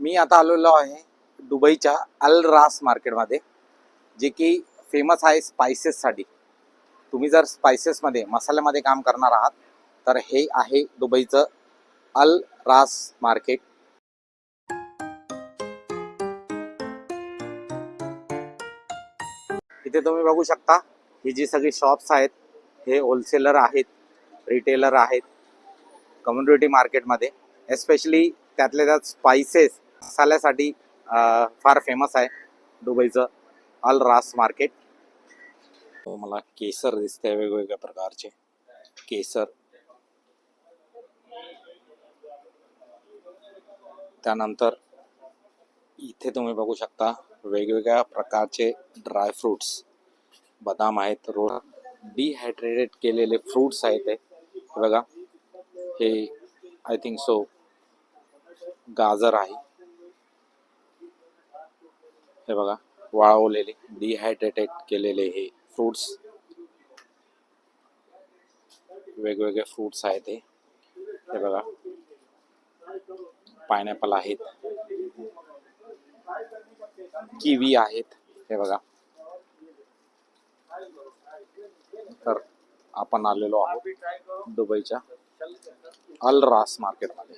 मी आता आलेलो आहे दुबईच्या अल रास मार्केटमध्ये जे की फेमस आहे स्पायसेससाठी तुम्ही जर स्पायसेसमध्ये मसाल्यामध्ये काम करणार आहात तर हे आहे दुबईचं अल रास मार्केट. इथे तुम्ही बघू शकता ही जी सगळी शॉप्स आहेत हे होलसेलर आहेत रिटेलर आहेत कम्युनिटी मार्केटमध्ये एस्पेशली त्यातल्या त्यात स्पायसेस मसाल्यासाठी फार फेमस आहे दुबईचं अल रास मार्केट. मला केसर दिसते वेगवेगळ्या प्रकारचे. केसर. त्यानंतर इथे तुम्ही बघू शकता वेगवेगळ्या प्रकारचे ड्राय फ्रुट्स बदाम आहेत रो डिहायड्रेटेड केलेले फ्रुट्स आहेत हे बघा. हे आय थिंक सो गाजर आहे. हे बघा वाळवलेले डिहायड्रेटेड केलेले हे फ्रुट्स वेगवेगळे फ्रुट्स आहेत हे. हे बघा पायनॅपल आहेत. किवी आहेत हे बघा. तर आपण आलेलो आहोत दुबईच्या अल रास मार्केटमध्ये